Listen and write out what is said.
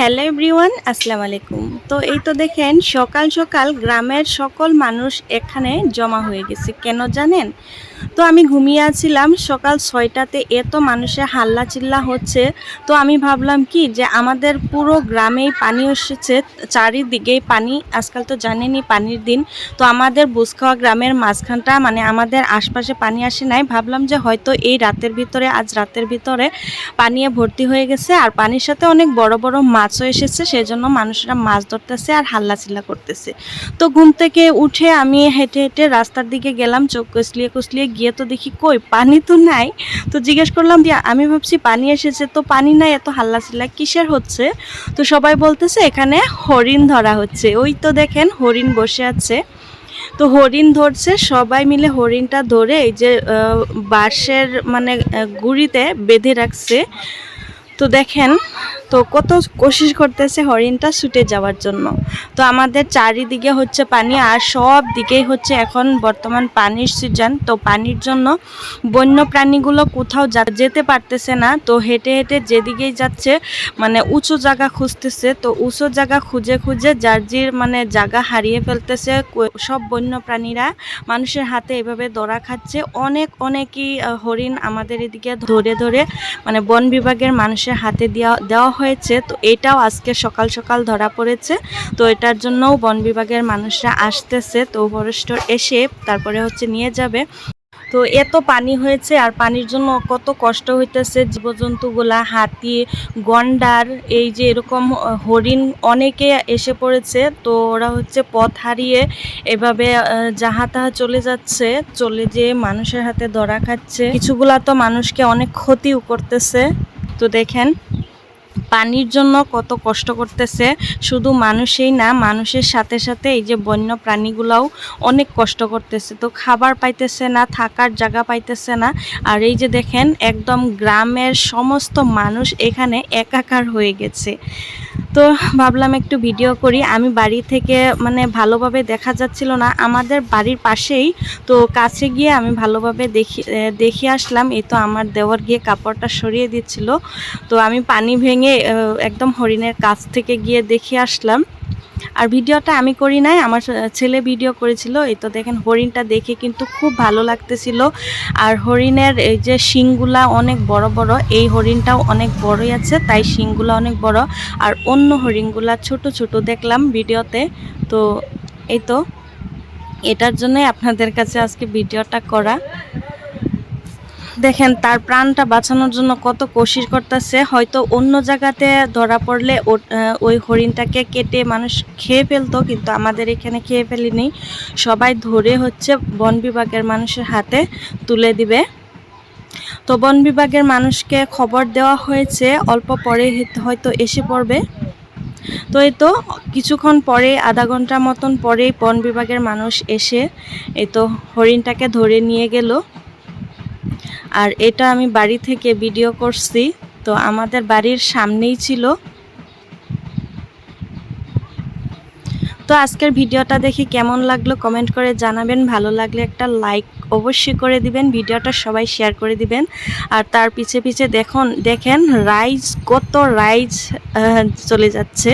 Hello everyone, আসসালামু আলাইকুম। তো এই তো দেখেন, সকাল সকাল গ্রামের সকল মানুষ এখানে জমা হয়ে গেছে, কেন জানেন? তো আমি ঘুমিয়ে আছিলাম, সকাল ছয়টাতে এত মানুষের হাল্লা চিল্লা হচ্ছে, তো আমি ভাবলাম কি যে আমাদের পুরো গ্রামেই পানি এসেছে, চারিদিকেই পানি, আজকাল তো জানেনই পানির দিন, তো আমাদের বুসখাওয়া গ্রামের মাঝখানটা মানে আমাদের আশপাশে পানি আসে নাই, ভাবলাম যে হয়তো এই রাতের ভিতরে, আজ রাতের ভিতরে পানিয়ে ভর্তি হয়ে গেছে, আর পানির সাথে অনেক বড় বড় মাছও এসেছে, সেজন্য মানুষরা মাছ ধরতেছে আর হাল্লাচিল্লা করতেছে। তো ঘুম থেকে উঠে আমি হেঁটে হেঁটে রাস্তার দিকে গেলাম, চোখ কসলিয়ে কসলিয়ে গিয়ে তো দেখি কই, পানি তো নাই। তো জিজ্ঞেস করলাম যে আমি ভাবছি পানি এসেছে, তো পানি নাই, এত হাল্লাচিল্লা কিসের হচ্ছে? তো সবাই বলতেছে, এখানে হরিণ ধরা হচ্ছে। ওই তো দেখেন, হরিণ বসে আছে। তো হরিণ ধরছে, সবাই মিলে হরিণটা ধরে এই যে বাঁশের মানে গুড়িতে বেঁধে রাখছে। তো দেখেন, তো কত কোশিশ করতেছে হরিণটা ছুটে যাওয়ার জন্য। তো আমাদের চারিদিকে হচ্ছে পানি, আর সব দিকেই হচ্ছে এখন বর্তমান পানির সিজন তো পানির জন্য বন্য প্রাণীগুলো কোথাও যেতে পারতেছে না। তো হেঁটে হেঁটে যেদিকেই যাচ্ছে মানে উঁচু জায়গা খুঁজতেছে। তো উঁচু জায়গা খুঁজে খুঁজে যার জির মানে জায়গা হারিয়ে ফেলতেছে। সব বন্য প্রাণীরা মানুষের হাতে এভাবে ধরা খাচ্ছে। অনেক, অনেকই হরিণ আমাদের এদিকে ধরে ধরে মানে বন বিভাগের মানুষের হাতে দেওয়া দেওয়া হয়েছে। তো এটাও আজকে সকাল সকাল ধরা পড়েছে। তো এটার জন্যও বন বিভাগের মানুষরা আসতেছে। তো ফরেস্টর এসে তারপরে হচ্ছে নিয়ে যাবে। তো এত পানি হয়েছে আর পানির জন্য কত কষ্ট হইতেছে। জীবজন্তুগুলা, হাতি, গন্ডার, এই যে এরকম হরিণ অনেকে এসে পড়েছে। তো ওরা হচ্ছে পথ হারিয়ে এভাবে যাহা তাহা চলে যাচ্ছে, চলে যেয়ে মানুষের হাতে ধরা খাচ্ছে। কিছুগুলা তো মানুষকে অনেক ক্ষতিও করতেছে। তো দেখেন পানির জন্য কত কষ্ট করতেছে, শুধু মানুষই না, মানুষের সাথে সাথে এই যে বন্য প্রাণীগুলাও অনেক কষ্ট করতেছে। তো খাবার পাইতেছে না, থাকার জায়গা পাইতেছে না। আর এই যে দেখেন, একদম গ্রামের সমস্ত মানুষ এখানে একাকার হয়ে গেছে। তো ভাবলাম একটু ভিডিও করি। আমি বাড়ি থেকে মানে ভালোভাবে দেখা যাচ্ছিল না। আমাদের বাড়ির পাশেই, তো কাছে গিয়ে আমি ভালোভাবে দেখি দেখে আসলাম। এই তো আমার দেওয়ার গিয়ে কাপড়টা সরিয়ে দিচ্ছিল। তো আমি পানি ভেঙে আহ, একদম হরিণের কাছ থেকে গিয়ে দেখে আসলাম। আর ভিডিওটা আমি করি নাই আমার ছেলে ভিডিও করেছিল এই তো দেখেন হরিণটা দেখে কিন্তু খুব ভালো লাগতেছিল। আর হরিণের এই যে শিংগুলা অনেক বড় বড় এই হরিণটাও অনেক বড়ই আছে তাই শিংগুলা অনেক বড়। আর অন্য হরিণগুলা ছোট ছোট দেখলাম ভিডিওতে তো এই তো এটার জন্যই আপনাদের কাছে আজকে ভিডিওটা করা। দেখেন, তার প্রাণটা বাঁচানোর জন্য কত কোশিশ করতেছে। হয়তো অন্য জায়গাতে ধরা পড়লে ওই হরিণটাকে কেটে মানুষ খেয়ে ফেলতো, কিন্তু আমাদের এখানে খেয়ে ফেলিনি। সবাই ধরে হচ্ছে বন বিভাগের মানুষের হাতে তুলে দিবে। তো বন বিভাগের মানুষকে খবর দেওয়া হয়েছে, অল্প পরে হয়তো- এসে পড়বে। তো এই তো কিছুক্ষণ পরে, আধা ঘণ্টার মতন পরেই বন বিভাগের মানুষ এসে এই তো হরিণটাকে ধরে নিয়ে গেল। আর এটা আমি বাড়ি থেকে ভিডিও করছি। তো আমাদের বাড়ির সামনেই ছিল। তো আজকের ভিডিওটা দেখে কেমন লাগল কমেন্ট করে জানাবেন। ভালো লাগলে একটা লাইক অবশ্যই করে দিবেন, ভিডিওটা সবাই শেয়ার করে দিবেন। আর তার পিছে পিছে দেখুন, দেখেন রাইজ কত রাইজ চলে যাচ্ছে।